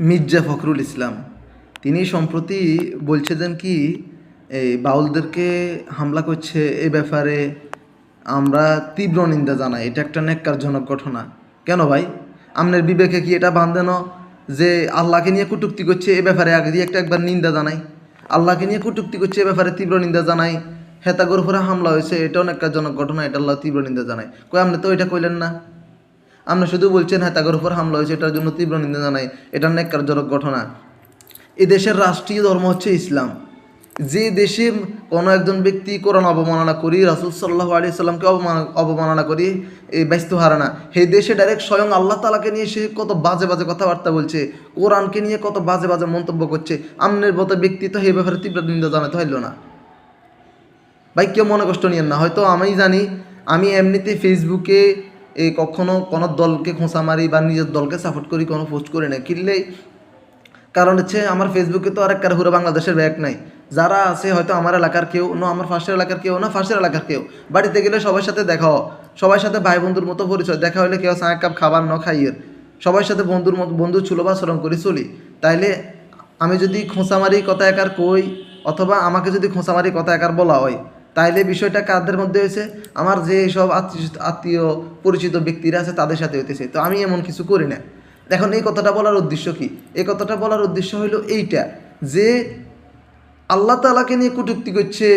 মির্জা ফখরুল ইসলাম। তিনি সম্প্রতি বলছিলেন কি এই বাউলদেরকে হামলা করছে এ ব্যাপারে আমরা তীব্র নিন্দা জানাই। এটা একটা ন্যাক্কারজনক ঘটনা। কেন ভাই? আমনের বিবেকে কি এটা বান্ধে ন যে আল্লাহকে নিয়ে কটুক্তি করছে এ ব্যাপারে আগে দিয়ে একটা একবার নিন্দা জানাই? আল্লাহকে নিয়ে কটুক্তি করছে এ ব্যাপারে তীব্র নিন্দা জানাই। হেতাগর উপরে হামলা হয়েছে, এটাও ন্যাক্কারজনক ঘটনা, এটা আল্লাহ তীব্র নিন্দা জানাই কই, আপনি তো এটা কইলেন না। আমরা শুধু বলছেন হ্যাঁ তাগর উপর হামলা হয়েছে, এটার জন্য তীব্র নিন্দা জানাই। এটা ন্যাক্কারজনক ঘটনা। এ দেশের রাষ্ট্রীয় ধর্ম হচ্ছে ইসলাম। যে দেশে কোনো একজন ব্যক্তি কোরআন অবমাননা করি, রাসুল সাল্লাহ আলি সাল্লামকে অবমান অবমাননা করি এই ব্যস্ত হারে না। দেশে ডাইরেক্ট স্বয়ং আল্লাহ তালাকে নিয়ে সে কত বাজে বাজে কথাবার্তা বলছে, কোরআনকে নিয়ে কত বাজে বাজে মন্তব্য করছে, আমনের মতো ব্যক্তি তো এই ব্যাপারে তীব্র নিন্দা জানাতে হইল না। ভাই, কেউ মনে কষ্ট নিয়েন না। হয়তো আমি জানি, আমি এমনিতে ফেসবুকে এই কখনো কোনো দলকে খোঁচা মারি বা নিজের দলকে সাপোর্ট করি, কোনো পোস্ট করি না কিনলেই কারণ হচ্ছে আমার ফেসবুকে তো আরেক পুরো বাংলাদেশের ব্যাগ নাই। যারা আছে হয়তো আমার এলাকার কেউ না আমার ফার্স্টের এলাকার কেউ না ফার্স্টের এলাকার কেউ। বাড়িতে গেলে সবার সাথে দেখা সবার সাথে ভাই বন্ধুর মতো পরিচয়। দেখা হলে কেউ চা এক কাপ খাবার ন খাইয়ের সবার সাথে বন্ধুর মতো, বন্ধু বা আচরণ করি চলি। তাইলে আমি যদি খোঁচামারি কথা একার কই, অথবা আমাকে যদি খোঁচামারি কথা একার বলা হয় তাইলে বিষয়টা কাদের মধ্যে হয়েছে? আমার যে সব আত্মীয় আত্মীয় পরিচিত ব্যক্তিরা আছে, তাদের সাথে হইতেছে। তো আমি এমন কিছু করি না। এখন এই কথাটা বলার উদ্দেশ্য কি? এই কথাটা বলার উদ্দেশ্য হইল এইটা যে আল্লাহ তালাকে নিয়ে কটুক্তি করছে,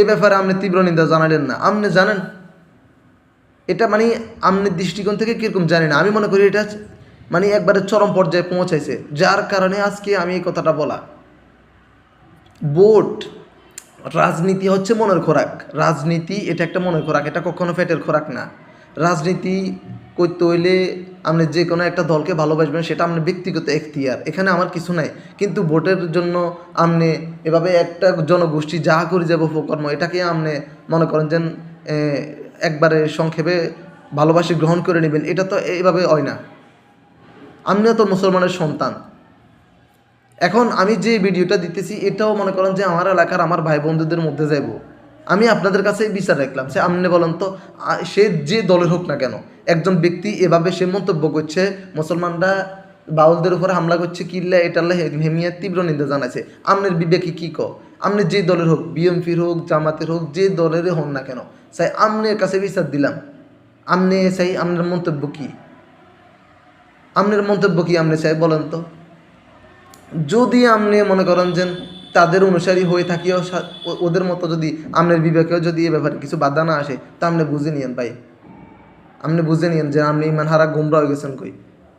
এ ব্যাপারে আপনি তীব্র নিন্দা জানালেন না। আপনি জানেন? এটা মানে আমনের দৃষ্টিকোণ থেকে কীরকম জানি না আমি মনে করি এটা মানে একবারে চরম পর্যায়ে পৌঁছাইছে। যার কারণে আজকে আমি এই কথাটা বলা। ভোট রাজনীতি হচ্ছে মনের খোরাক। রাজনীতি এটা একটা মনের খোরাক, এটা কখনো পেটের খোরাক না। রাজনীতি করতে হইলে আপনি যে কোনো একটা দলকে ভালোবাসবেন, সেটা আপনার ব্যক্তিগত এখতিয়ার, এখানে আমার কিছু নাই। কিন্তু ভোটের জন্য আপনি এভাবে একটা জনগোষ্ঠী যা করে যাব উপকর্ম, এটাকে আপনি মনে করেন যে একবারে সংক্ষেপে ভালোবাসি গ্রহণ করে নেবেন, এটা তো এইভাবে হয় না। আমিও তো মুসলমানের সন্তান। এখন আমি যে ভিডিওটা দিতেছি, এটাও মনে করেন যে আমার এলাকার আমার ভাই বন্ধুদের মধ্যে যাব আমি আপনাদের কাছে বিচার রাখলাম, সে আপনি বলেন তো সে যে দলের হোক না কেন, একজন ব্যক্তি এভাবে সে মন্তব্য করছে, মুসলমানরা বাউলদের উপর হামলা করছে, কিল্লা এটাল্লা হেমিয়া তীব্র নিন্দা জানাচ্ছে আমনের বিবেকে কি ক আপনি যে দলের হোক বিএমপির হোক, জামাতের হোক, যে দলেরই হন না কেন, সাই আমনের কাছে বিচার দিলাম। আমনে সাই আপনার মন্তব্য কি? আপনার মন্তব্য কি আপনি চাই বলেন তো? যদি আপনি মনে করেন যে তাদের অনুসারী হয়ে থাকিও ওদের মতো যদি আপনার বিবেকেও যদি এ ব্যাপারে কিছু বাধা না আসে, তা আপনি বুঝে নিয়েন ভাই। আপনি বুঝে নিয়েন যে আপনি ইমান হারা গুমরা হয়ে গেছেন কই।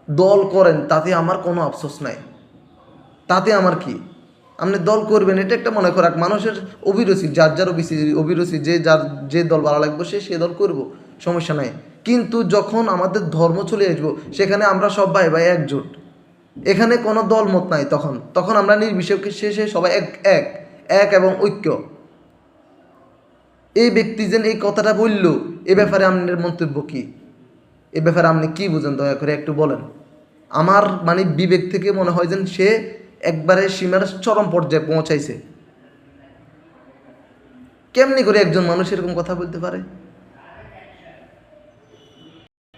দল করেন, তাতে আমার কোনো আফসোস নাই। তাতে আমার কি? আপনি দল করবেন, এটা একটা মনে করাক, মানুষের অভিরুচি, যার যার অভিরুচি অভিরুচি, যে যার যে দল ভালো লাগবে, সে সে দল করব, সমস্যা নাই। কিন্তু যখন আমাদের ধর্ম চলে আসব, সেখানে আমরা সব ভাই ভাই একজোট। এখানে কোনো দলমত নাই তখন। তখন আমরা নির্বিশেষে শেষে সবাই এক এক এক এবং ঐক্য। এই ব্যক্তি যেন এই কথাটা বলল, এ ব্যাপারে আপনার মন্তব্য কি? এ ব্যাপারে আপনি কি বুঝেন দয়া করে একটু বলেন। আমার মানে বিবেক থেকে মনে হয় যেন সে একবারে সীমার চরম পর্যায়ে পৌঁছাইছে। কেমনি করে একজন মানুষ এরকম কথা বলতে পারে?